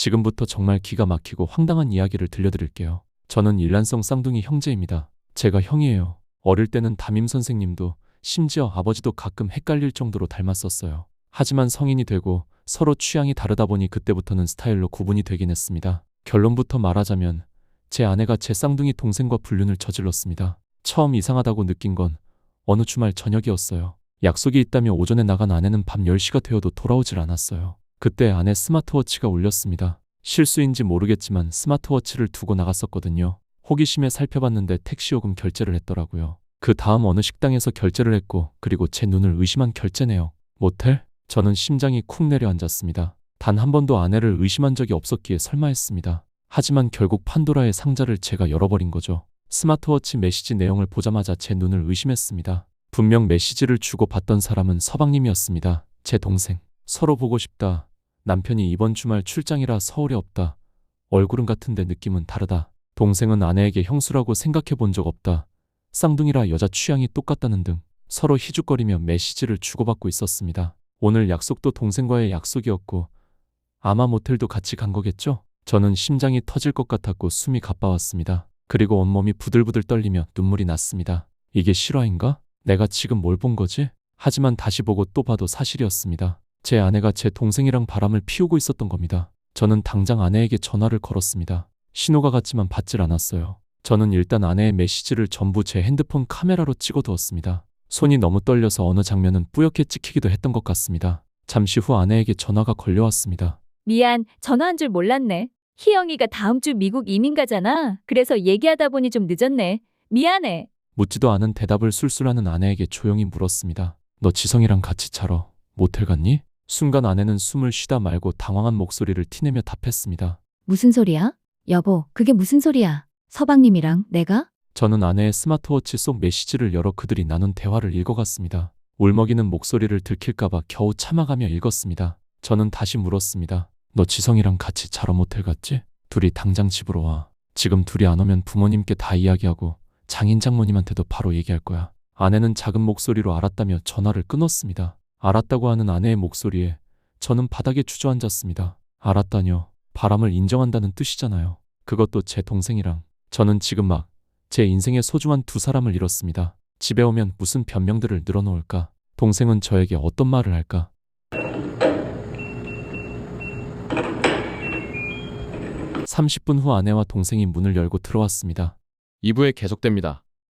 지금부터 정말 기가 막히고 황당한 이야기를 들려드릴게요. 저는 일란성 쌍둥이 형제입니다. 제가 형이에요. 어릴 때는 담임 선생님도 심지어 아버지도 가끔 헷갈릴 정도로 닮았었어요. 하지만 성인이 되고 서로 취향이 다르다 보니 그때부터는 스타일로 구분이 되긴 했습니다. 결론부터 말하자면 제 아내가 제 쌍둥이 동생과 불륜을 저질렀습니다. 처음 이상하다고 느낀 건 어느 주말 저녁이었어요. 약속이 있다며 오전에 나간 아내는 밤 10시가 되어도 돌아오질 않았어요. 그때 아내 스마트워치가 울렸습니다. 실수인지 모르겠지만 스마트워치를 두고 나갔었거든요. 호기심에 살펴봤는데 택시 요금 결제를 했더라고요. 그 다음 어느 식당에서 결제를 했고 그리고 제 눈을 의심한 결제네요. 모텔? 저는 심장이 쿵 내려앉았습니다. 단 한 번도 아내를 의심한 적이 없었기에 설마 했습니다. 하지만 결국 판도라의 상자를 제가 열어버린 거죠. 스마트워치 메시지 내용을 보자마자 제 눈을 의심했습니다. 분명 메시지를 주고 받던 사람은 서방님이었습니다. 제 동생. 서로 보고 싶다. 남편이 이번 주말 출장이라 서울에 없다. 얼굴은 같은데 느낌은 다르다. 동생은 아내에게 형수라고 생각해 본 적 없다. 쌍둥이라 여자 취향이 똑같다는 등 서로 희죽거리며 메시지를 주고받고 있었습니다. 오늘 약속도 동생과의 약속이었고 아마 모텔도 같이 간 거겠죠? 저는 심장이 터질 것 같았고 숨이 가빠왔습니다. 그리고 온몸이 부들부들 떨리며 눈물이 났습니다. 이게 실화인가? 내가 지금 뭘 본 거지? 하지만 다시 보고 또 봐도 사실이었습니다. 제 아내가 제 동생이랑 바람을 피우고 있었던 겁니다. 저는 당장 아내에게 전화를 걸었습니다. 신호가 갔지만 받질 않았어요. 저는 일단 아내의 메시지를 전부 제 핸드폰 카메라로 찍어두었습니다. 손이 너무 떨려서 어느 장면은 뿌옇게 찍히기도 했던 것 같습니다. 잠시 후 아내에게 전화가 걸려왔습니다. 미안, 전화한 줄 몰랐네. 희영이가 다음 주 미국 이민 가잖아. 그래서 얘기하다 보니 좀 늦었네. 미안해. 묻지도 않은 대답을 술술하는 아내에게 조용히 물었습니다. 너 지성이랑 같이 자러 모텔 갔니? 순간 아내는 숨을 쉬다 말고 당황한 목소리를 티내며 답했습니다. 무슨 소리야? 여보, 그게 무슨 소리야? 서방님이랑 내가? 저는 아내의 스마트워치 속 메시지를 열어 그들이 나눈 대화를 읽어갔습니다. 울먹이는 목소리를 들킬까봐 겨우 참아가며 읽었습니다. 저는 다시 물었습니다. 너 지성이랑 같이 자러 모텔 갔지? 둘이 당장 집으로 와. 지금 둘이 안 오면 부모님께 다 이야기하고 장인 장모님한테도 바로 얘기할 거야. 아내는 작은 목소리로 알았다며 전화를 끊었습니다. 알았다고 하는 아내의 목소리에 저는 바닥에 주저앉았습니다. 알았다뇨. 바람을 인정한다는 뜻이잖아요. 그것도 제 동생이랑. 저는 지금 막 제 인생의 소중한 두 사람을 잃었습니다. 집에 오면 무슨 변명들을 늘어놓을까? 동생은 저에게 어떤 말을 할까? 30분 후 아내와 동생이 문을 열고 들어왔습니다. 2부에 계속됩니다.